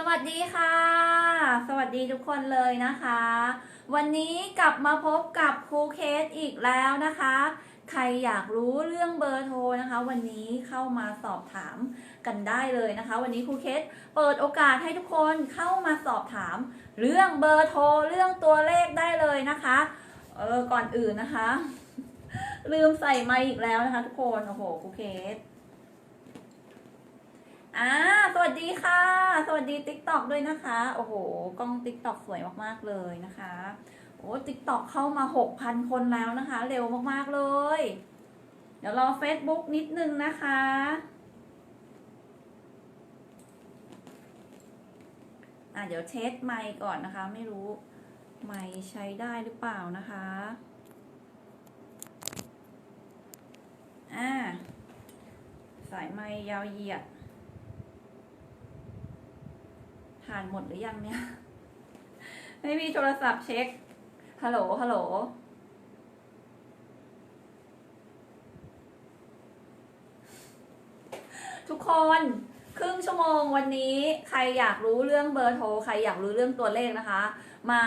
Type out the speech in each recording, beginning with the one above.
สวัสดีค่ะ สวัสดีทุกคนเลยนะคะ วันนี้กลับมาพบกับครูเคสอีกแล้วนะคะ ใครอยากรู้เรื่องเบอร์โทรนะคะ วันนี้เข้ามาสอบถามกันได้เลยนะคะ วันนี้ครูเคสเปิดโอกาสให้ทุกคนเข้ามาสอบถาม เรื่องเบอร์โทรเรื่องตัวเลขได้เลยนะคะเออก่อนอื่นนะคะ ลืมใส่ไมค์อีกแล้วนะคะ ทุกคนโอ้โหครูเคส อ่าสวัสดีค่ะ สวัสดี t ิ k t o k ด้วยนะคะ โอ้โห กล้อง t ิ k t o k สวยมาก ๆ เลยนะคะ โอ้ t ิ k t o k เข้ามา 6,000 คนแล้วนะคะ เร็วมาก ๆ เลย เดี๋ยวรอ Facebook นิดนึงนะคะ อะเดี๋ยวเทสไมค์ก่อนนะคะ ไม่รู้ ไมค์ใช้ได้หรือเปล่านะคะ อ่า สายไมค์ยาวเหยียด ทานหมดหรือยังเนี่ย ไม่มีโทรศัพท์เช็ค ฮัลโหล ฮัลโหล ทุกคนครึ่งชั่วโมงวันนี้ใครอยากรู้เรื่องเบอร์โทร ใครอยากรู้เรื่องตัวเลขนะคะ มา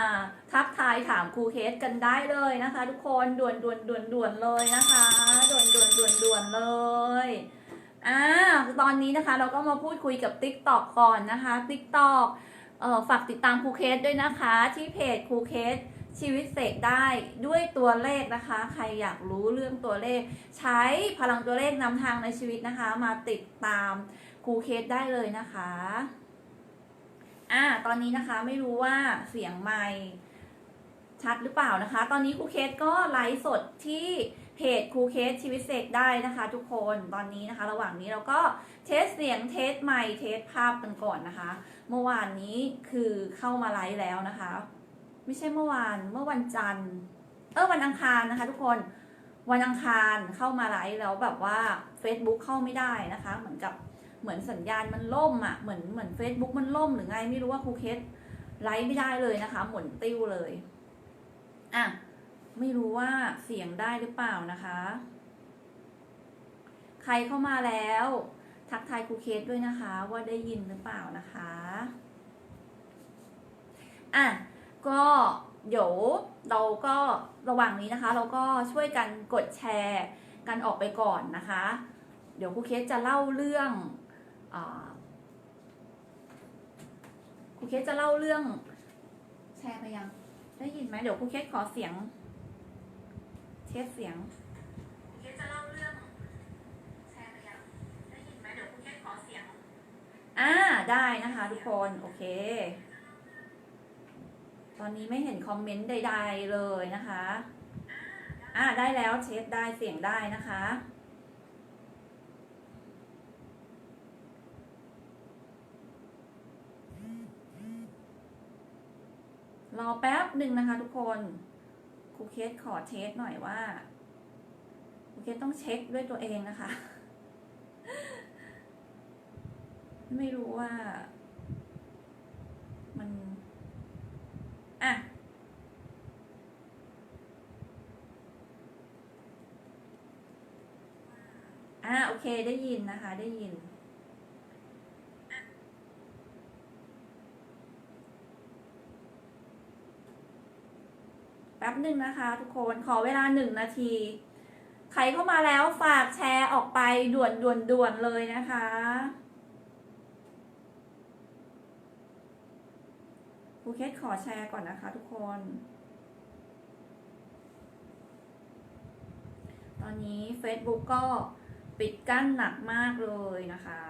ทักทายถามครูเคสกันได้เลยนะคะ ทุกคนด่วนด่วนด่วนด่วนเลยนะคะ ด่วนด่วนด่วนด่วนเลย อ่าตอนนี้นะคะเราก็มาพูดคุยกับ TikTok ก่อนนะคะ TikTok เอ่อฝากติดตามครูเคสด้วยนะคะ ที่เพจครูเคสชีวิตเสกได้ด้วยตัวเลขนะคะ ใครอยากรู้เรื่องตัวเลข ใช้พลังตัวเลขนำทางในชีวิตนะคะ มาติดตามครูเคสได้เลยนะคะอ่าตอนนี้นะคะไม่รู้ว่าเสียงไมค์ชัดหรือเปล่านะคะ ตอนนี้ครูเคสก็ไลฟ์สดที่ เพจครูเคสชีวิตเสกได้นะคะทุกคนตอนนี้นะคะ ระหว่างนี้เราก็เทสเสียงเทสไมค์เทสภาพกันก่อนนะคะ เมื่อวานนี้คือเข้ามาไลฟ์แล้วนะคะ ไม่ใช่เมื่อวานเมื่อวันจันทร์ เออวันอังคารนะคะ ทุกคนวันอังคารเข้ามาไลฟ์แล้วแบบว่า Facebook เข้าไม่ได้นะคะ เหมือนกับเหมือนสัญญาณมันล่มอะเหมือนเหมือน Facebook มันล่มหรือไงไม่รู้ว่าครูเคสไลฟ์ไม่ได้เลยนะคะ หมุนติ้วเลยอะ ไม่รู้ว่าเสียงได้หรือเปล่านะคะ ใครเข้ามาแล้ว ทักทายครูเคสด้วยนะคะ ว่าได้ยินหรือเปล่านะคะอะก็เดี๋ยวเราก็ระหว่างนี้นะคะ เราก็ช่วยกันกดแชร์กันออกไปก่อนนะคะ เดี๋ยวครูเคสจะเล่าเรื่องอครูเคสจะเล่าเรื่องแชร์ไปยัง ได้ยินไหมเดี๋ยวครูเคสขอเสียง เทสเสียงครูเคสจะเล่าเรื่องแชร์ไปยังได้ยินไหมเดี๋ยวครูเคสขอเสียงอ่าได้นะคะทุกคนโอเค ตอนนี้ไม่เห็นคอมเมนต์ใด ๆเลยนะคะอ่าได้แล้วเช็คได้เสียงได้นะคะรอแป๊บหนึ่งนะคะทุกคนค รูเคสขอเทสหน่อยว่าครูเคสต้องเช็คด้วยตัวเองนะคะ ไม่รู้ว่า มัน อะอ่าโอเคได้ยินนะคะ ได้ยิน แป๊บหนึ่งนะคะ ทุกคนขอเวลาหนึ่งนาที ใครเข้ามาแล้วฝากแชร์ออกไปด่วนด่วนด่วนเลยนะคะครูเคสขอแชร์ก่อนนะคะ ทุกคน ตอนนี้ Facebook ก็ปิดกั้นหนักมากเลยนะคะ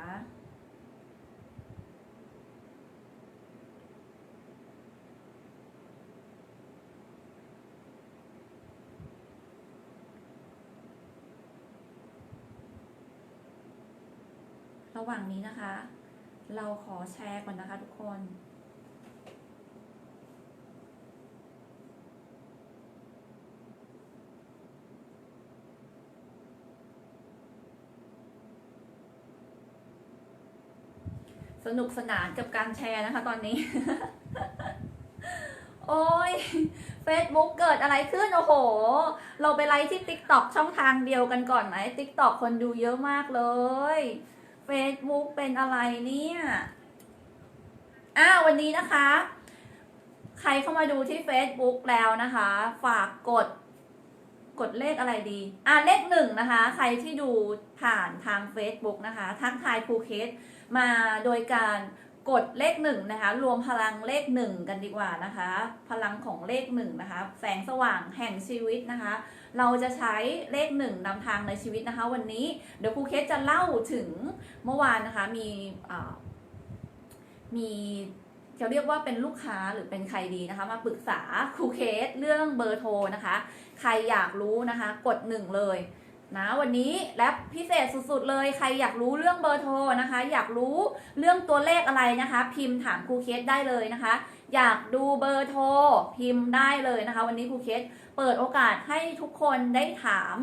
ระหว่างนี้นะคะ เราขอแชร์ก่อนนะคะทุกคนสนุกสนานกับการแชร์นะคะตอนนี้ โอ้ย Facebook เกิดอะไรขึ้น โอ้โห เราไปไลฟ์ที่ TikTok ช่องทางเดียวกันก่อนไหม TikTok คนดูเยอะมากเลย Facebook เป็นอะไรเนี่ยอ้าวันนี้นะคะ ใครเข้ามาดูที่ Facebook แล้วนะคะ ฝากกดกดเลขอะไรดี อ่าเลขหนึ่งนะคะ ใครที่ดูผ่านทาง Facebook นะคะ ทักทายภูเคสมาโดยการ กดเลขหนึ่งนะคะ รวมพลังเลขหนึ่งกันดีกว่านะคะ พลังของเลขหนึ่งนะคะ แสงสว่างแห่งชีวิตนะคะ เราจะใช้เลขหนึ่งนำทางในชีวิตนะคะ วันนี้เดี๋ยวครูเคสจะเล่าถึงเมื่อวานนะคะมีอ่ามีจะเรียกว่าเป็นลูกค้าหรือเป็นใครดีนะคะ มาปรึกษาครูเคสเรื่องเบอร์โทรนะคะ ใครอยากรู้นะคะ กดหนึ่งเลย นะวันนี้และพิเศษสุดๆเลยใครอยากรู้เรื่องเบอร์โทรนะคะ อยากรู้เรื่องตัวเลขอะไรนะคะ พิมพ์ถามครูเคสได้เลยนะคะ อยากดูเบอร์โทรพิมพ์ได้เลยนะคะ วันนี้ครูเคสเปิดโอกาสให้ทุกคนได้ถาม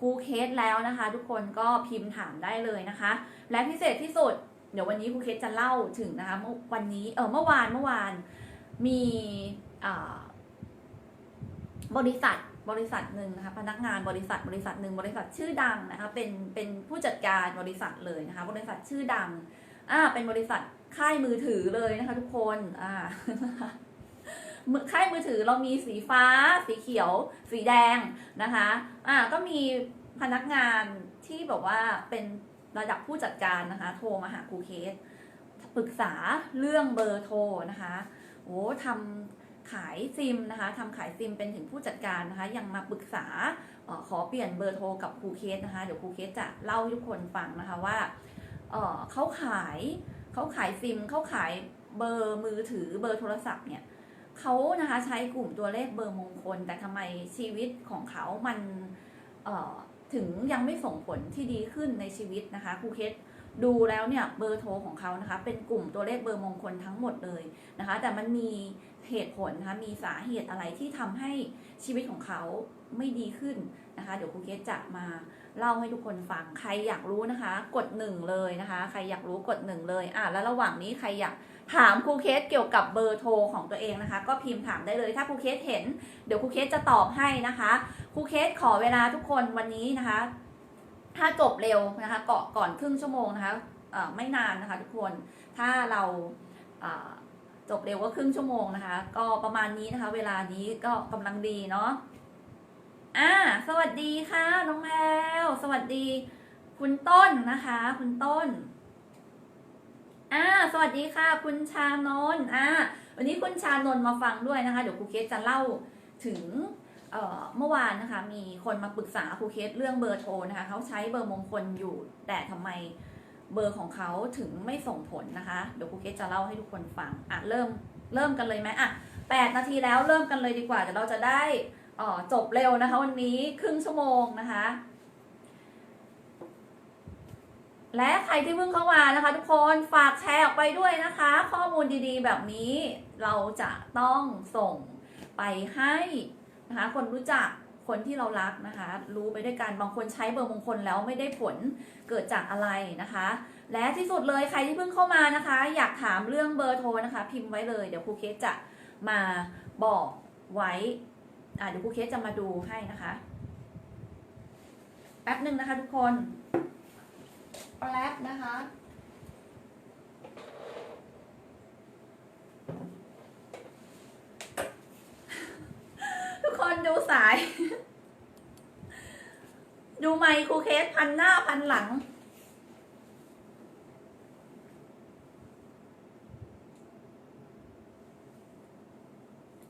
ครูเคสแล้วนะคะ ทุกคนก็พิมพ์ถามได้เลยนะคะ และพิเศษที่สุด เดี๋ยววันนี้ครูเคสจะเล่าถึงนะคะเมื่อวันนี้เออเมื่อวานเมื่อวานมีบริษัท บริษัทหนึ่งนะคะพนักงานบริษัทบริษัทหนึ่งบริษัทชื่อดังนะคะเป็นเป็นผู้จัดการบริษัทเลยนะคะบริษัทชื่อดังอ่าเป็นบริษัทค่ายมือถือเลยนะคะทุกคนอ่าค่ายมือถือเรามีสีฟ้า สีเขียว สีแดงนะคะอ่าก็มีพนักงานที่แบบว่าเป็นระดับผู้จัดการนะคะ โทรมาหาครูเคสปรึกษาเรื่องเบอร์โทรนะคะโอ้ทำ ขายซิมนะคะทำขายซิมเป็นถึงผู้จัดการนะคะ ยังมาปรึกษาออขอเปลี่ยนเบอร์โทรกับครูเคสนะคะเดี๋ยวครูเคสจะเล่าทุกคนฟังนะคะว่าเเขาขายเขาขายซิมเขาขายเบอร์มือถือเบอร์โทรศัพท์เนี่ยเขานะคะใช้กลุ่มตัวเลขเบอร์มงคล แต่ทำไมชีวิตของเขามันถึงยังไม่ส่งผลที่ดีขึ้นในชีวิตนะคะครูเคส ดูแล้วเนี่ยเบอร์โทรของเขานะคะ เป็นกลุ่มตัวเลขเบอร์มงคลทั้งหมดเลยนะคะ แต่มันมีเหตุผลนะคะมีสาเหตุอะไรที่ทำให้ชีวิตของเขาไม่ดีขึ้นนะคะ เดี๋ยวครูเกสจะมาเล่าให้ทุกคนฟังใครอยากรู้นะคะ กดหนึ่งเลยนะคะ ใครอยากรู้กดหนึ่งเลยอะแล้วระหว่างนี้ใครอยากถามครูเคสเกี่ยวกับเบอร์โทรของตัวเองนะคะ ก็พิมพ์ถามได้เลย ถ้าครูเคสเห็น เดี๋ยวครูเคสจะตอบให้นะคะครูเคสขอเวลาทุกคนวันนี้นะคะ ถ้าจบเร็วนะคะเกาะก่อนครึ่งชั่วโมงนะคะไม่นานนะคะทุกคนถ้าเราจบเร็วก็ครึ่งชั่วโมงนะคะ ก็ประมาณนี้นะคะ เวลานี้ก็กำลังดีเนาะอ่าสวัสดีค่ะน้องแพลวสวัสดี คุณต้นนะคะ คุณต้นอ่าสวัสดีค่ะ คุณชานนท์อ่าวันนี้คุณชานนท์มาฟังด้วยนะคะ เดี๋ยวครูเคสจะเล่าถึง เมื่อวานนะคะมีคนมาปรึกษาครูเคสเรื่องเบอร์โทรนะคะเขาใช้เบอร์มงคลอยู่แต่ทำไมเบอร์ของเขาถึงไม่ส่งผลนะคะเดี๋ยวครูเกสจะเล่าให้ทุกคนฟังอะเริ่มเริ่มกันเลยไหมอะแปดนาทีแล้วเริ่มกันเลยดีกว่าเดี๋ยวเราจะได้อ่อจบเร็วนะคะ วันนี้ครึ่งชั่วโมงนะคะ และใครที่เพิ่งเข้ามานะคะ ทุกคนฝากแชร์ออกไปด้วยนะคะ ข้อมูลดีๆ แบบนี้เราจะต้องส่งไปให้ นะคะคนรู้จักคนที่เรารักนะคะ รู้ไปด้วยกันบางคนใช้เบอร์มงคลแล้วไม่ได้ผลเกิดจากอะไรนะคะ และที่สุดเลยใครที่เพิ่งเข้ามานะคะ อยากถามเรื่องเบอร์โทรนะคะ พิมพ์ไว้เลยเดี๋ยวครูเคสจะมาบอกไว้อ่าเดี๋ยวครูเคสจะมาดูให้นะคะ แป๊บหนึ่งนะคะทุกคนแป๊บนะคะ ทุกคน ดูสายดูไมค์ครูเคสพันหน้าพันหลัง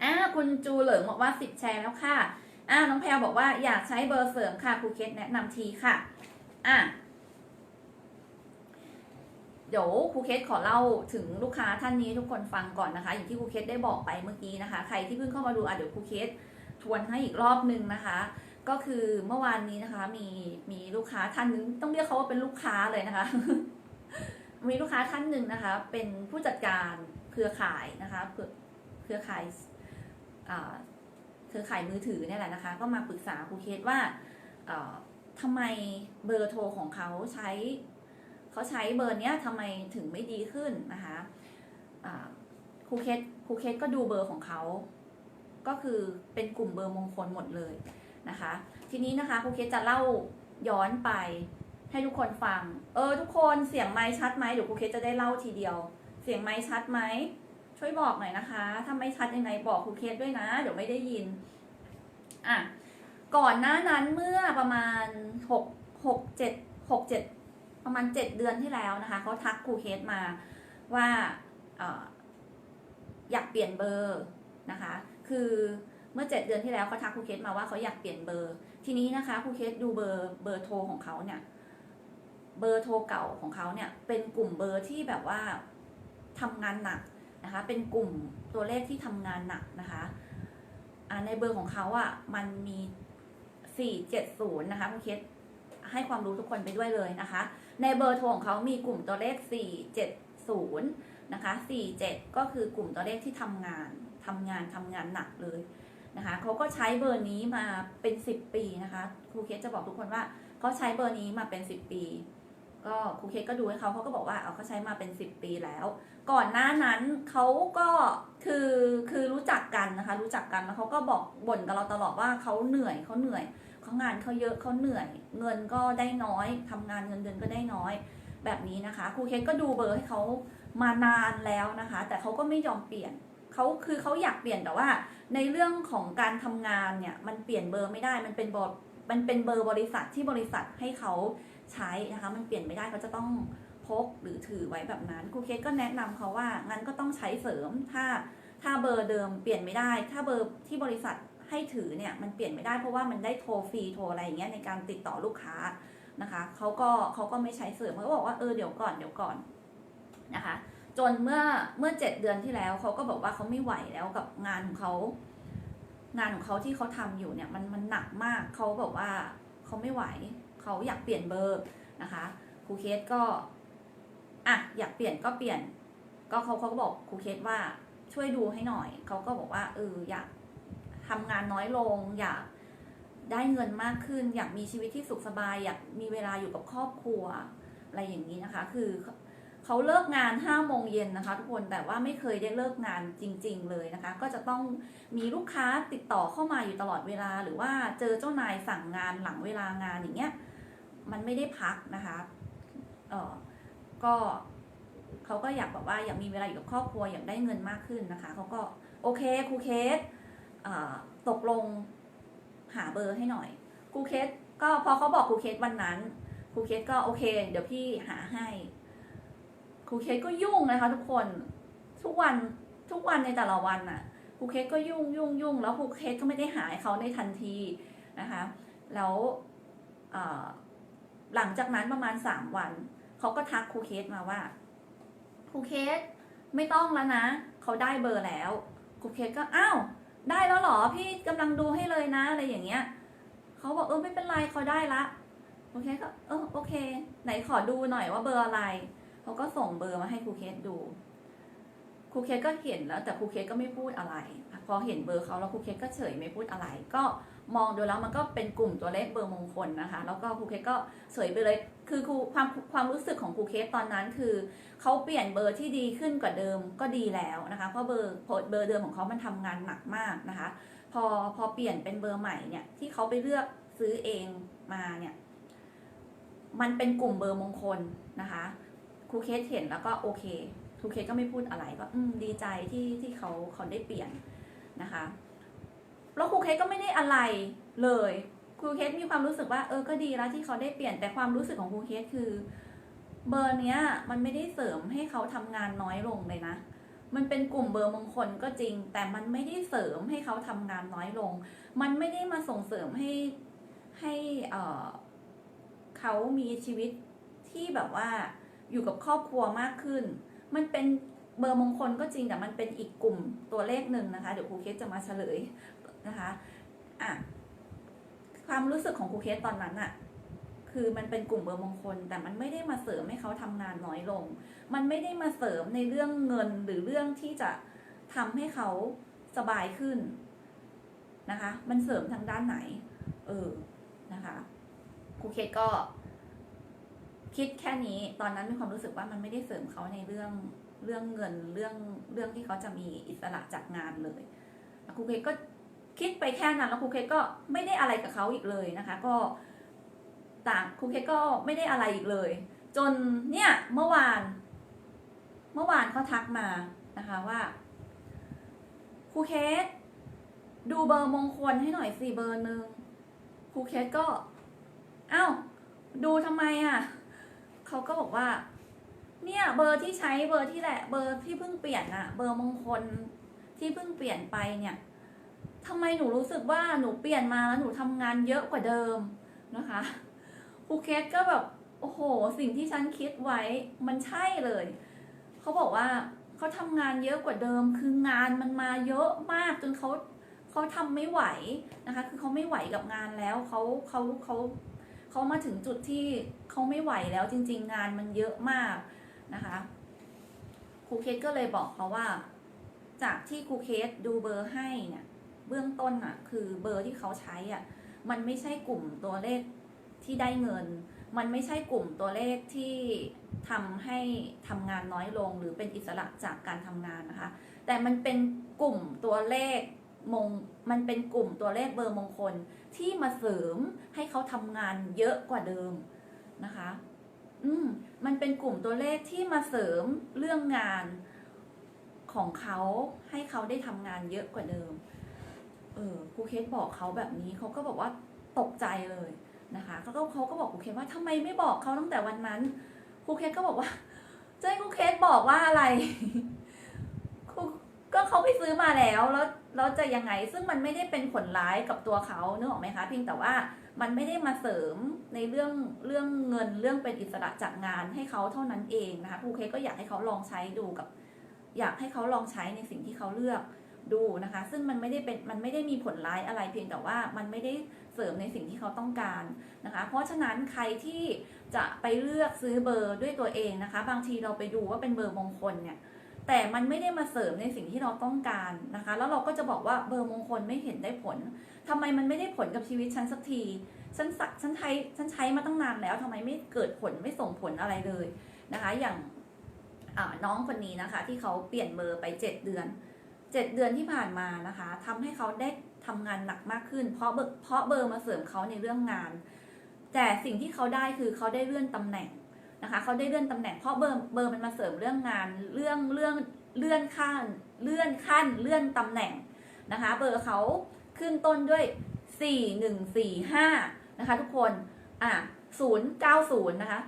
อ่าคุณจูเหลิงบอกว่าสิบแชร์แล้วค่ะ อ่าน้องแพลบอกว่าอยากใช้เบอร์เสริมค่ะครูเคสแนะนำทีค่ะ อะเดี๋ยวครูเคสขอเล่าถึงลูกค้าท่านนี้ทุกคนฟังก่อนนะคะ อย่างที่ครูเคสได้บอกไปเมื่อกี้นะคะ ใครที่เพิ่งเข้ามาดูอะเดี๋ยวครูเคส ทวนให้อีกรอบนึงนะคะ ก็คือเมื่อวานนี้นะคะ มีมีลูกค้าท่านนึงต้องเรียกเขาว่าเป็นลูกค้าเลยนะคะ มีลูกค้าท่านหนึ่งนะคะ เป็นผู้จัดการเครือข่ายนะคะเครือข่ายเครือข่ายมือถือเนี่ยแหละนะคะ ก็มาปรึกษาครูเคสว่าเอ่อทำไมเบอร์โทรของเขาใช้เขาใช้เบอร์เนี้ยทำไมถึงไม่ดีขึ้นนะคะครูเคสครูเคสก็ดูเบอร์ของเขา ก็คือเป็นกลุ่มเบอร์มงคลหมดเลยนะคะ ทีนี้นะคะครูเคสจะเล่าย้อนไปให้ทุกคนฟัง เออ ทุกคนเสียงไม้ชัดไหมเดี๋ยวครูเคสจะได้เล่าทีเดียว เสียงไม้ชัดไหมช่วยบอกหน่อยนะคะ ถ้าไม่ชัดยังไงบอกครูเคสด้วยนะ เดี๋ยวไม่ได้ยินอะก่อนหน้านั้นเมื่อประมาณหกหกเจ็ดหกเจ็ดประมาณเจ็ดเดือนที่แล้วนะคะเขาทักครูเคสมาว่าอออยากเปลี่ยนเบอร์นะคะ คือเมื่อเจ็ดเดือนที่แล้วเขาทักครูเคสมาว่าเขาอยากเปลี่ยนเบอร์ ทีนี้นะคะครูเคสดูเบอร์เบอร์โทรของเขาเนี่ย เบอร์โทรเก่าของเขาเนี่ย เป็นกลุ่มเบอร์ที่แบบว่าทำงานหนักนะคะ เป็นกลุ่มตัวเลขที่ทำงานหนักนะคะในเบอร์ของเขาอะ่ะมันมี470นะคะคุณเคสให้ความรู้ทุกคนไปด้วยเลยนะคะ ในเบอร์โทรของเขามีกลุ่มตัวเลข 470 นะคะ 47 ก็คือกลุ่มตัวเลขที่ทำงาน ทำงานทำงานหนักเลยนะคะเขาก็ใช้เบอร์นี้มาเป็น 10 ปีนะคะครูเคสจะบอกทุกคนว่าเขาใช้เบอร์นี้มาเป็น 10 ปี ก็ครูเคสก็ดูให้เขาเขาก็บอกว่าเอาเขาใช้มาเป็น 10 ปีแล้ว ก่อนหน้านั้นเขาก็คือคือรู้จักกันนะคะ รู้จักกันแล้วเขาก็บอกบ่นกับเราตลอดว่าเขาเหนื่อยเขาเหนื่อยเขางานเขาเยอะเขาเหนื่อย เงินก็ได้น้อยทำงานเงินเดือนก็ได้น้อย แบบนี้นะคะครูเคสก็ดูเบอร์ให้เขามานานแล้วนะคะ แต่เขาก็ไม่ยอมเปลี่ยน เขาคือเขาอยากเปลี่ยนแต่ว่า ในเรื่องของการทำงานเนี่ยมันเปลี่ยนเบอร์ไม่ได้ มันเป็นบอร์มันเป็นเบอร์บริษัทที่บริษัทให้เขาใช้นะคะ มันเปลี่ยนไม่ได้เขาจะต้องพกหรือถือไว้แบบนั้นครูเคสก็แนะนำเขาว่างั้นก็ต้องใช้เสริมถ้าถ้าเบอร์เดิมเปลี่ยนไม่ได้ ถ้าเบอร์ที่บริษัทให้ถือเนี่ยมันเปลี่ยนไม่ได้เพราะว่ามันได้โทรฟรีโทรอะไรอย่างเงี้ยในการติดต่อลูกค้านะคะเขาก็เขาก็ไม่ใช้เสริมเขาบอกว่าเออเดี๋ยวก่อนเดี๋ยวก่อนนะคะ จนเมื่อเมื่อเจ็ดเดือนที่แล้วเขาก็บอกว่าเขาไม่ไหวแล้วกับงานของเขางานของเขาที่เขาทำอยู่เนี่ยมันมันหนักมากเขาบอกว่าเขาไม่ไหวเขาอยากเปลี่ยนเบอร์นะคะครูเคสก็อะอยากเปลี่ยนก็เปลี่ยน ก็เขาเขาก็บอกครูเคสว่าช่วยดูให้หน่อยเขาก็บอกว่าเอออยากทำงานน้อยลง อยากได้เงินมากขึ้น อยากมีชีวิตที่สุขสบาย อยากมีเวลาอยู่กับครอบครัว อะไรอย่างนี้นะคะ คือ เขาเลิกงาน5้าโมงเย็นนะคะทุกคนแต่ว่าไม่เคยได้เลิกงานจริง ๆ เลยนะคะ ก็จะต้องมีลูกค้าติดต่อเข้ามาอยู่ตลอดเวลา หรือว่าเจอเจ้านายสั่งงานหลังเวลางานอย่างเงี้ยมันไม่ได้พักนะคะเออก็เขาก็อยากแบบว่าอยากมีเวลาอยู่กับครอบครัวอยากได้เงินมากขึ้นนะคะเขาก็โอเคครูเคสเออตกลงหาเบอร์ให้หน่อยครูเคสก็พอเขาบอกครูเคสวันนั้นครูเคสก็โอเค เดี๋ยวพี่หาให้ รูเคสก็ยุ่งนะคะ ทุกคนทุกวันทุกวันในแต่ละวันน่ะครูเคสก็ยุ่งยุ่งยุ่งแล้วครูเคสก็ไม่ได้หายเขาในทันทีนะคะ แล้วหลังจากนั้นประมาณสามวันเขาก็ทักครูเคสมาว่าครูเคสไม่ต้องแล้วนะเขาได้เบอร์แล้วครูเคสก็อ้าวได้แล้วหรอพี่กำลังดูให้เลยนะอะไรอย่างเงี้ยเขาบอกเออไม่เป็นไรเขาได้ละครูเคสก็เออโอเค ไหนขอดูหน่อยว่าเบอร์อะไร เขาก็ส่งเบอร์มาให้ครูเคสดูครูเคสก็เห็นแล้วแต่ครูเคสก็ไม่พูดอะไร พอเห็นเบอร์เขาแล้วครูเคสก็เฉยไม่พูดอะไร ก็มองดูแล้วมันก็เป็นกลุ่มตัวเลขเบอร์มงคลนะคะ แล้วก็ครูเคสก็เฉยไปเลย คือครูความความรู้สึกของครูเคสตอนนั้นคือเขาเปลี่ยนเบอร์ที่ดีขึ้นกว่าเดิมก็ดีแล้วนะคะ เพราะเบอร์เบอร์เดิมของเขามันทำงานหนักมากนะคะ พอพอเปลี่ยนเป็นเบอร์ใหม่เนี่ยที่เขาไปเลือกซื้อเองมาเนี่ยมันเป็นกลุ่มเบอร์มงคลนะคะ ครูเคสเห็นแล้วก็โอเคครูเคสก็ไม่พูดอะไรก็ดีใจที่ที่เขาเขาได้เปลี่ยนนะคะแล้วครูเคสก็ไม่ได้อะไรเลยครูเคสมีความรู้สึกว่าเออก็ดีแล้วที่เขาได้เปลี่ยนแต่ความรู้สึกของครูเคสคือ เบอร์เนี้ย มันไม่ได้เสริมให้เขาทำงานน้อยลงเลยนะมันเป็นกลุ่มเบอร์มงคลก็จริง แต่มันไม่ได้เสริมให้เขาทำงานน้อยลง มันไม่ได้มาส่งเสริมให้ให้เออเขามีชีวิตที่แบบว่า อยู่กับครอบครัวมากขึ้น มันเป็นเบอร์มงคลก็จริงแต่มันเป็นอีกกลุ่มตัวเลขหนึ่งนะคะ เดี๋ยวครูเคสจะมาเฉลยนะคะอะความรู้สึกของครูเคสตอนนั้นอะคือมันเป็นกลุ่มเบอร์มงคล แต่มันไม่ได้มาเสริมให้เขาทำงานน้อยลง มันไม่ได้มาเสริมในเรื่องเงินหรือเรื่องที่จะทำให้เขาสบายขึ้นนะคะ มันเสริมทางด้านไหน เออ นะคะครูเคสก็ คิดแค่นี้ตอนนั้นมีความรู้สึกว่ามันไม่ได้เสริมเขาในเรื่องเรื่องเงินเรื่องเรื่องที่เขาจะมีอิสระจากงานเลยครูเคสก็คิดไปแค่นั้นแล้วครูเคสก็ไม่ได้อะไรกับเขาอีกเลยนะคะ ก็ต่างครูเคสก็ไม่ได้อะไรอีกเลย จนเนี่ยเมื่อวาน เมื่อวานเขาทักมานะคะว่าครูเคสดูเบอร์มงคลให้หน่อยสิเบอร์หนึ่งครูเคสก็อ้าวดูทำไมอะ เขาก็บอกว่า เนี่ยเบอร์ที่ใช้เบอร์ที่แหละ เบอร์ที่เพิ่งเปลี่ยนอะเบอร์มงคลที่เพิ่งเปลี่ยนไปเนี่ยทำไมหนูรู้สึกว่าหนูเปลี่ยนมาแล้วหนูทำงานเยอะกว่าเดิมนะคะครูเคสก็แบบโอ้โห สิ่งที่ฉันคิดไว้มันใช่เลย เขาบอกว่าเขาทำงานเยอะกว่าเดิม คืองานมันมาเยอะมากจนเขาเขาทำไม่ไหวนะคะ คือเขาไม่ไหวกับงานแล้วเขาเขาเขา เขามาถึงจุดที่เขาไม่ไหวแล้วจริง ๆ งานมันเยอะมากนะคะครูเคสก็เลยบอกเขาว่า จากที่ครูเคสดูเบอร์ให้เนี่ยเบื้องต้นอะคือเบอร์ที่เขาใช้อะมันไม่ใช่กลุ่มตัวเลขที่ได้เงิน มันไม่ใช่กลุ่มตัวเลขที่ทำให้ทำงานน้อยลงหรือเป็นอิสระจากการทำงานนะคะ แต่มันเป็นกลุ่มตัวเลขมง มันเป็นกลุ่มตัวเลขเบอร์มงคล ที่มาเสริมให้เขาทำงานเยอะกว่าเดิมนะคะ อืมมันเป็นกลุ่มตัวเลขที่มาเสริมเรื่องงานของเขาให้เขาได้ทำงานเยอะกว่าเดิม เออครูเคสบอกเขาแบบนี้เขาก็บอกว่าตกใจเลยนะคะเขาก็เขาก็บอกครูเคสว่าทำไมไม่บอกเขาตั้งแต่วันนั้นครูเคสก็บอกว่าจะให้ครูเคสบอกว่าอะไรครูก็เขาไปซื้อมาแล้วแล้ว แล้วจะยังไงซึ่งมันไม่ได้เป็นผลร้ายกับตัวเขาเนกออกไหมคะเพียงแต่ว่ามันไม่ได้มาเสริมในเรื่องเรื่องเงินเรื่องเป็นอิสระจากงานให้เขาเท่านั้นเองนะคะครูเคก็อยากให้เขาลองใช้ดูกับ อยากให้เขาลองใช้ในสิ่งที่เขาเลือกดูนะคะ ซึ่งมันไม่ได้เป็นมันไม่ได้มีผลร้ายอะไรเพียงแต่ว่ามันไม่ได้เสริมในสิ่งที่เขาต้องการนะคะ เพราะฉะนั้นใครที่จะไปเลือกซื้อเบอร์ด้วยตัวเองนะคะ บางทีเราไปดูว่าเป็นเบอร์มงคลเนี่ย แต่มันไม่ได้มาเสริมในสิ่งที่เราต้องการนะคะ แล้วเราก็จะบอกว่าเบอร์มงคลไม่เห็นได้ผลทำไมมันไม่ได้ผลกับชีวิตฉันสักทีฉันสักฉันใช้ฉันใช้มาตั้งนานแล้วทำไมไม่เกิดผลไม่ส่งผลอะไรเลยนะคะ อย่างน้องคนนี้นะคะ ที่เขาเปลี่ยนเบอร์ไป 7 เดือน 7 เดือนที่ผ่านมานะคะทำให้เขาได้ทำงานหนักมากขึ้น เพราะเบอร์เพราะเบอร์มาเสริมเขาในเรื่องงาน แต่สิ่งที่เขาได้คือเขาได้เลื่อนตำแหน่ง นะคะเขาได้เลื่อนตำแหน่งเพราะเบอร์เบอร์มันมาเสริมเรื่องงานเรื่องเรื่องเลื่อนขั้นเลื่อนขั้นเลื่อนตำแหน่งนะคะ เบอร์เขาขึ้นต้นด้วย 4145 นะคะ ทุกคนอะ090 นะคะ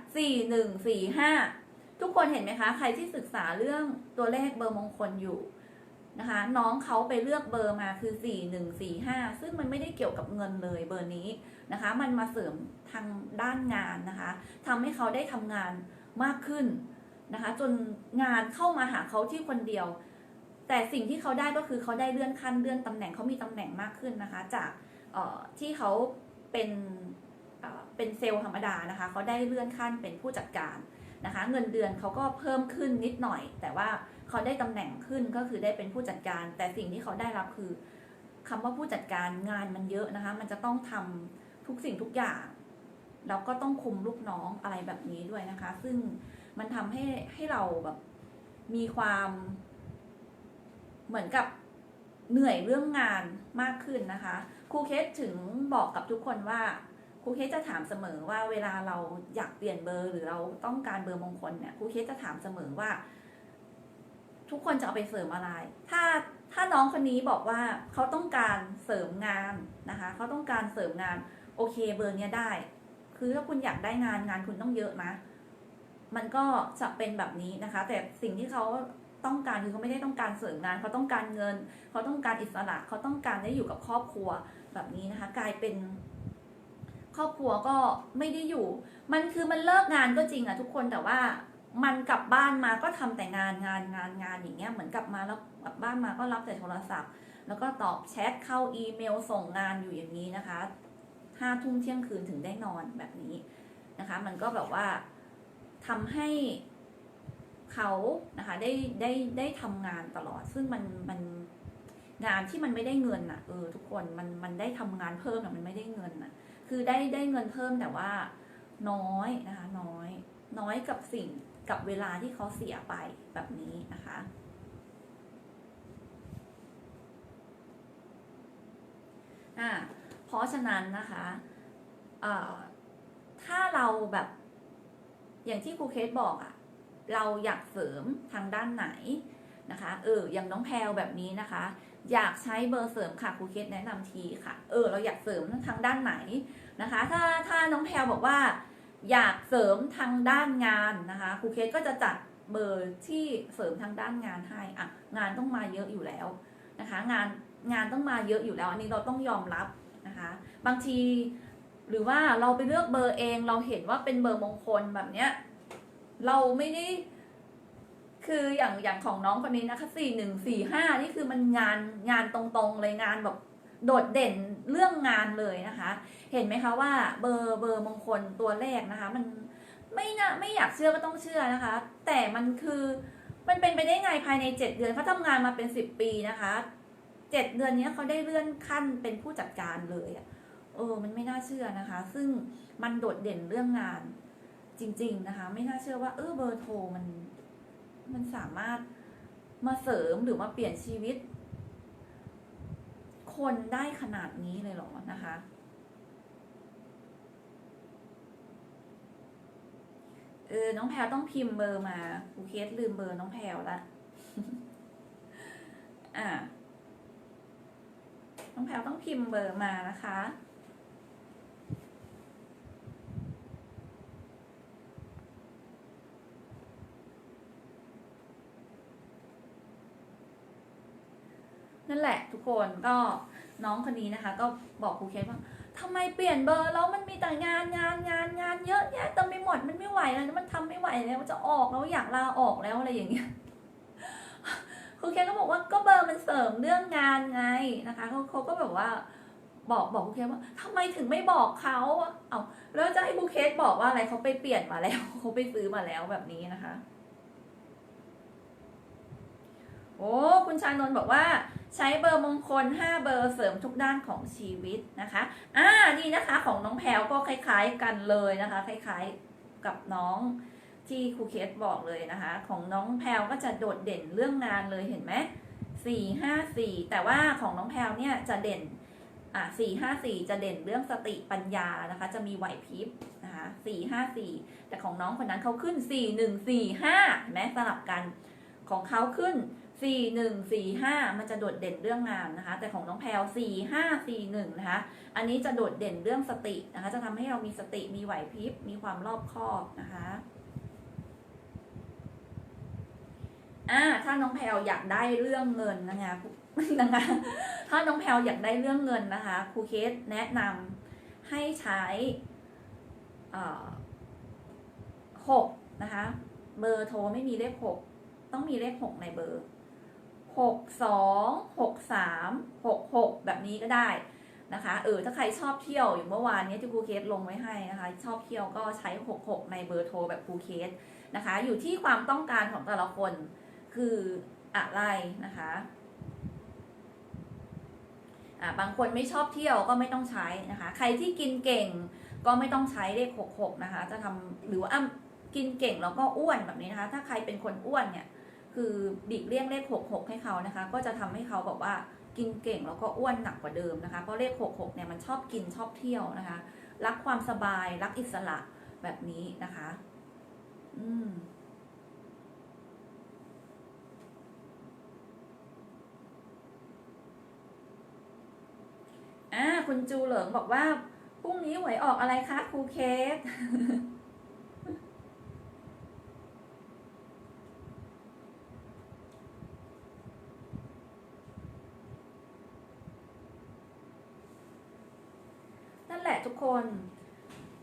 4145 ทุกคนเห็นไหมคะ ใครที่ศึกษาเรื่องตัวเลขเบอร์มงคลอยู่ นะคะ น้องเขาไปเลือกเบอร์มาคือ 4145 ซึ่งมันไม่ได้เกี่ยวกับเงินเลยเบอร์นี้นะคะ มันมาเสริมทางด้านงานนะคะทำให้เขาได้ทำงานมากขึ้นนะคะ จนงานเข้ามาหาเขาที่คนเดียว แต่สิ่งที่เขาได้ก็คือเขาได้เลื่อนขั้นเลื่อนตำแหน่งเขามีตำแหน่งมากขึ้นนะคะ จากที่เขาเป็นเอ่อเป็นเซลล์ธรรมดานะคะเขาได้เลื่อนขั้นเป็นผู้จัดการนะคะ เงินเดือนเขาก็เพิ่มขึ้นนิดหน่อย แต่ว่า เขาได้ตำแหน่งขึ้นก็คือได้เป็นผู้จัดการ แต่สิ่งที่เขาได้รับคือคำว่าผู้จัดการงานมันเยอะนะคะ มันจะต้องทำทุกสิ่งทุกอย่างแล้วก็ต้องคุมลูกน้องอะไรแบบนี้ด้วยนะคะ ซึ่งมันทำให้ให้เราแบบมีความเหมือนกับเหนื่อยเรื่องงานมากขึ้นนะคะครูเคสถึงบอกกับทุกคนว่าครูเคสจะถามเสมอว่าเวลาเราอยากเปลี่ยนเบอร์ หรือเราต้องการเบอร์มงคลเนี่ยครูเคสจะถามเสมอว่า ทุกคนจะเอาไปเสริมอะไร ถ้าถ้าน้องคนนี้บอกว่าเขาต้องการเสริมงานนะคะเขาต้องการเสริมงานโอเคเบอร์เนี้ยได้ คือถ้าคุณอยากได้งานงานคุณต้องเยอะนะ มันก็จะเป็นแบบนี้นะคะ แต่สิ่งที่เขาต้องการคือเขาไม่ได้ต้องการเสริมงานเขาต้องการเงินเขาต้องการอิสระเขาต้องการได้อยู่กับครอบครัวแบบนี้นะคะ กลายเป็นครอบครัวก็ไม่ได้อยู่ มันคือมันเลิกงานก็จริงอะทุกคนแต่ว่า มันกลับบ้านมาก็ทำแต่งานงานงานงานอย่างเงี้ยเหมือนกลับมาแล้วกลับบ้านมาก็รับแต่โทรศัพท์ แล้วก็ตอบแชทเข้าอีเมลส่งงานอยู่อย่างนี้นะคะห้าทุ่มเที่ยงคืนถึงได้นอนแบบนี้นะคะ มันก็แบบว่าทำให้เขานะคะได้ได้ได้ทำงานตลอด ซึ่งมันมันงานที่มันไม่ได้เงินอะเออทุกคนมันมันได้ทำงานเพิ่มแต่มันไม่ได้เงินอะ คือได้ได้เงินเพิ่มแต่ว่าน้อยนะคะน้อย น้อยกับสิ่ง กับเวลาที่เขาเสียไปแบบนี้นะคะ อ่า เพราะฉะนั้นนะคะเอ่อถ้าเราแบบ อย่างที่ครูเคสบอกอะเราอยากเสริมทางด้านไหนนะคะ เออ อย่างน้องแพลวแบบนี้นะคะ อยากใช้เบอร์เสริมค่ะครูเคสแนะนำทีค่ะ เออ เราอยากเสริมทางด้านไหนนะคะ ถ้าถ้าน้องแพลวบอกว่า อยากเสริมทางด้านงานนะคะครูเคสก็จะจัดเบอร์ที่เสริมทางด้านงานให้อะงานต้องมาเยอะอยู่แล้วนะคะ งานงานต้องมาเยอะอยู่แล้ว อันนี้เราต้องยอมรับนะคะ บางทีหรือว่าเราไปเลือกเบอร์เองเราเห็นว่าเป็นเบอร์มงคลแบบเนี้ยเราไม่ได้ คืออย่างอย่างของน้องคนนี้นะคะสี่หนึ่งสี่ห้านี่คือมันงานงานตรงๆเลยงานแบบโดดเด่น เรื่องงานเลยนะคะ เห็นไหมคะว่าเบอร์เบอร์มงคลตัวแรกนะคะ มันไม่น่าไม่อยากเชื่อก็ต้องเชื่อนะคะ แต่มันคือมันเป็นไปได้ไงภายในเจ็ดเดือนเขาทำงานมาเป็นสิบปีนะคะเจ็ดเดือนนี้เขาได้เลื่อนขั้นเป็นผู้จัดการเลยเออมันไม่น่าเชื่อนะคะ ซึ่งมันโดดเด่นเรื่องงานจริง ๆนะคะ ไม่น่าเชื่อว่าเออเบอร์โทรมันมันสามารถมาเสริมหรือมาเปลี่ยนชีวิต คนได้ขนาดนี้เลยเหรอนะคะ เออ น้องแพลวต้องพิมพ์เบอร์มาครูเคสลืมเบอร์น้องแพลวละ อ่า น้องแพลวต้องพิมพ์เบอร์มานะคะ นั่นแหละทุก คนก็น้องคนนี้นะคะ ก็บอกครูเคสว่าทำไมเปลี่ยนเบอร์แล้วมันมีแต่งานงานงานงานเยอะแยะเต็มไปหมดมันไม่ไหวแล้วมันทำไม่ไหวแล้วมันจะออกแล้วอยากลาออกแล้วอะไรอย่างเงี้ยครูเคสก็บอกว่าก็เบอร์มันเสริมเรื่องงานไงนะคะเขาเขาก็แบบว่าบอกบอกครูเคสว่าทำไมถึงไม่บอกเขาเอาแล้วจะให้ครูเคสบอกว่าอะไรเขาไปเปลี่ยนมาแล้วเขาไปซื้อมาแล้วแบบนี้นะคะ โอ้คุณชานนท์บอกว่า ใช้เบอร์มงคล 5 เบอร์เสริมทุกด้านของชีวิตนะคะ อ่านี่นะคะของน้องแพลวก็คล้ายๆกันเลยนะคะ คล้ายๆกับน้องที่ครูเคสบอกเลยนะคะ ของน้องแพลวก็จะโดดเด่นเรื่องงานเลยเห็นไหมสี่ห้าสี่แต่ว่าของน้องแพลวเนี่ยจะเด่นอ่าสี่ห้าสี่จะเด่นเรื่องสติปัญญานะคะ จะมีไหวพริบนะคะสี่ห้าสี่แต่ของน้องคนนั้นเขาขึ้นสี่หนึ่งสี่ห้าเห็นไหมสลับกันของเขาขึ้น สี่หนึ่งสี่ห้ามันจะโดดเด่นเรื่องงานนะคะ แต่ของน้องแพลวสี่ห้าสี่หนึ่งนะคะ อันนี้จะโดดเด่นเรื่องสตินะคะ จะทำให้เรามีสติ มีไหวพริบ มีความรอบคอบนะคะ อ่า ถ้าน้องแพลวอยากได้เรื่องเงินนะคะนะคะ ถ้าน้องแพลวอยากได้เรื่องเงินนะคะ ครูเคสแนะนำให้ใช้หกนะคะ เบอร์โทรไม่มีเลขหกต้องมีเลขหกในเบอร์ หกสองหกสามหกหกแบบนี้ก็ได้นะคะ เออ ถ้าใครชอบเที่ยวอย่างเมื่อวานนี้ที่ครูเคสลงไว้ให้นะคะ ชอบเที่ยวก็ใช้หกหกในเบอร์โทรแบบครูเคสนะคะ อยู่ที่ความต้องการของแต่ละคนคืออะไรนะคะอ่าบางคนไม่ชอบเที่ยวก็ไม่ต้องใช้นะคะ ใครที่กินเก่งก็ไม่ต้องใช้เลขหกหกนะคะ จะทำหรือว่ากินเก่งแล้วก็อ้วนแบบนี้นะคะ ถ้าใครเป็นคนอ้วนเนี่ย คือดิกเลี่ยงเลขหกหกให้เขานะคะ ก็จะทำให้เขาแบบว่ากินเก่งแล้วก็อ้วนหนักกว่าเดิมนะคะ เพราะเลขหกหกเนี่ยมันชอบกินชอบเที่ยวนะคะ รักความสบายรักอิสระแบบนี้นะคะ อืมอ่าคุณจูเหลิงบอกว่าพรุ่งนี้หวยออกอะไรคะครูเคส นั่นแหละทุกคน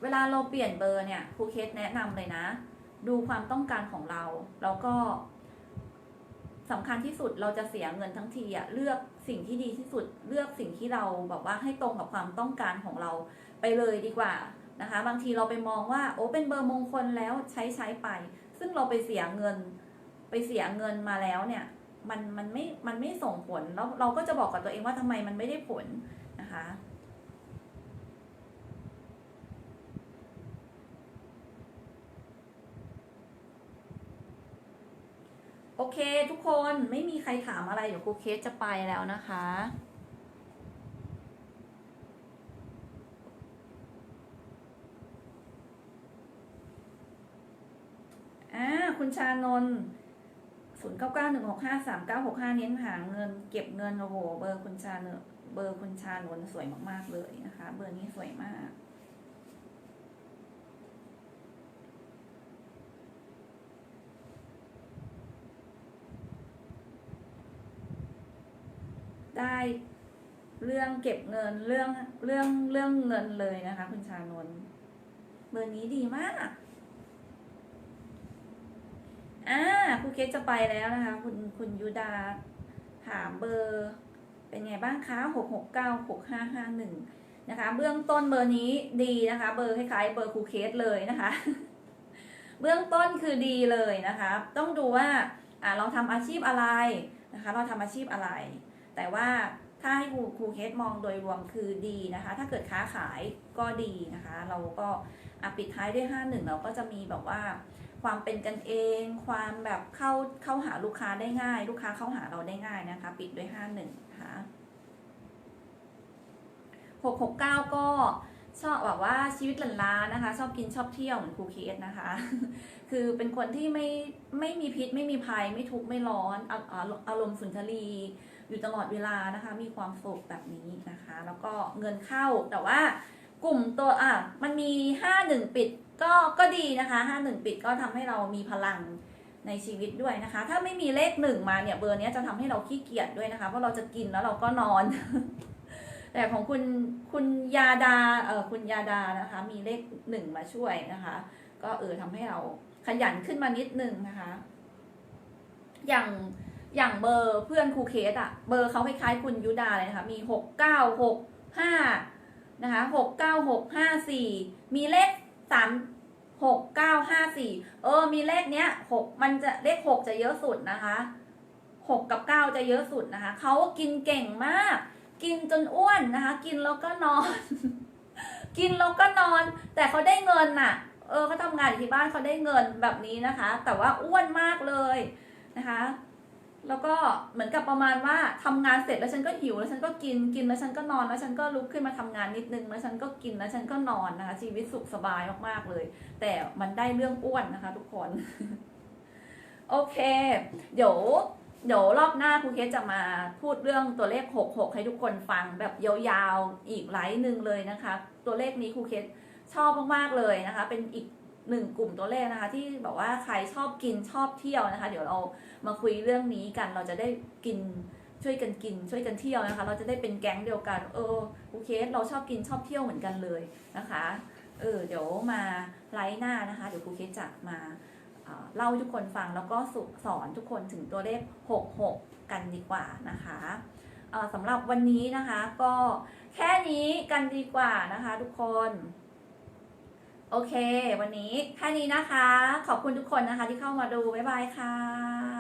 เวลาเราเปลี่ยนเบอร์เนี่ยครูเคสแนะนำเลยนะ ดูความต้องการของเรา แล้วก็สำคัญที่สุดเราจะเสียเงินทั้งทีอะเลือกสิ่งที่ดีที่สุด เลือกสิ่งที่เราแบบว่าให้ตรงกับความต้องการของเราไปเลยดีกว่านะคะ บางทีเราไปมองว่าโอ้เป็นเบอร์มงคลแล้วใช้ใช้ไป ซึ่งเราไปเสียเงิน ไปเสียเงินมาแล้วเนี่ยมันมันไม่มันไม่ส่งผลแล้วเราก็จะบอกกับตัวเองว่าทำไมมันไม่ได้ผลนะคะ อเค ทุกคนไม่มีใครถามอะไรเดี๋ยวครูเคสจะไปแล้วนะคะอ่าคุณชานนท์ศูนย์เก้าเก้าหนึ่งหกห้าสามเก้าหกห้าเน้นหาเงิน เก็บเงินโอ้โหเบอร์คุณชาเนอเบอร์คุณชานนท์สวยมากๆเลยนะคะ เบอร์นี้สวยมาก เรื่องเก็บเงินเรื่องเรื่องเรื่องเงินเลยนะคะ คุณชานนท์เบอร์นี้ดีมาก อ่าครูเคสจะไปแล้วนะคะ คุณคุณยุดาถามเบอร์ เป็นไงบ้างคะหกหกเก้าหกห้าห้าหนึ่งนะคะ เบื้องต้นเบอร์นี้ดีนะคะ เบอร์คล้ายๆเบอร์ครูเคสเลยนะคะ เบื้องต้นคือดีเลยนะคะ ต้องดูว่าอ่าเราทำอาชีพอะไรนะคะ เราทำอาชีพอะไร แต่ว่าถ้าให้ครูครูเคสมองโดยรวมคือดีนะคะ ถ้าเกิดค้าขายก็ดีนะคะ เราก็ปิดท้ายด้วยห้าหนึ่งเราก็จะมีแบบว่า ความเป็นกันเอง ความแบบเข้าเข้าหาลูกค้าได้ง่าย ลูกค้าเข้าหาเราได้ง่ายนะคะ ปิดด้วยห้าหนึ่งนะคะหกหกเก้าก็ชอบแบบว่าชีวิตหลันล้านะคะ ชอบกินชอบเที่ยวเหมือนครูเคสนะคะ คือเป็นคนที่ไม่ไม่มีพิษไม่มีภัยไม่ทุกข์ไม่ร้อนอาออารมณ์สุนทรี อยู่ตลอดเวลานะคะ มีความสุขแบบนี้นะคะ แล้วก็เงินเข้าแต่ว่ากลุ่มตัวอะมันมีห้าหนึ่งปิดก็ก็ดีนะคะห้าหนึ่งปิดก็ทำให้เรามีพลังในชีวิตด้วยนะคะ ถ้าไม่มีเลขหนึ่งมาเนี่ยเบอร์นี้จะทำให้เราขี้เกียจด้วยนะคะ เพราะเราจะกินแล้วเราก็นอน แต่ของคุณคุณยาดาเออคุณยาดานะคะ มีเลขหนึ่งมาช่วยนะคะ ก็เออทำให้เราขยันขึ้นมานิดนึงนะคะ อย่าง อย่างเบอร์เพื่อนครูเคสอะเบอร์เขาคล้ายๆคุณยุดาเลยนะคะมีหกเก้าหกห้านะคะหกเก้าหกห้าสี่มีเลขสามหกเก้าห้าสี่เออ มีเลขเนี้ยหกมันจะเลขหกจะเยอะสุดนะคะหกกับเก้าจะเยอะสุดนะคะเขากินเก่งมาก กินจนอ้วนนะคะ กินแล้วก็นอน กินแล้วก็นอน แต่เขาได้เงินน่ะ เออเขาทำงานอยู่ที่บ้านเขาได้เงินแบบนี้นะคะ แต่ว่าอ้วนมากเลยนะคะ แล้วก็เหมือนกับประมาณว่าทำงานเสร็จแล้วฉันก็หิวแล้วฉันก็กินกินแล้วฉันก็นอนแล้วฉันก็ลุกขึ้นมาทำงานนิดนึงแล้วฉันก็กินแล้วฉันก็นอนนะคะชีวิตสุขสบายมากๆเลย แต่มันได้เรื่องอ้วนนะคะ ทุกคน โอเค เดี๋ยวเดี๋ยวรอบหน้าครูเคสจะมาพูดเรื่องตัวเลข 66 ให้ทุกคนฟังแบบยาวๆอีกไลฟ์หนึ่งเลยนะคะ ตัวเลขนี้ครูเคสชอบมากๆเลยนะคะ เป็นอีก หนึ่งกลุ่มตัวเลขนะคะ ที่บอกว่าใครชอบกินชอบเที่ยวนะคะ เดี๋ยวเรามาคุยเรื่องนี้กันเราจะได้กินช่วยกันกินช่วยกันเที่ยวนะคะ เราจะได้เป็นแก๊งเดียวกัน เออครูเคสเราชอบกินชอบเที่ยวเหมือนกันเลยนะคะ เออเดี๋ยวมาไลฟ์หน้านะคะ เดี๋ยวครูเคสจะมาเออเล่าทุกคนฟังแล้วก็สสอนทุกคนถึงตัวเลข 66 กันดีกว่านะคะออสำหรับวันนี้นะคะก็แค่นี้กันดีกว่านะคะทุกคน โอเค วันนี้แค่นี้นะคะ ขอบคุณทุกคนนะคะที่เข้ามาดู บ๊ายบายค่ะ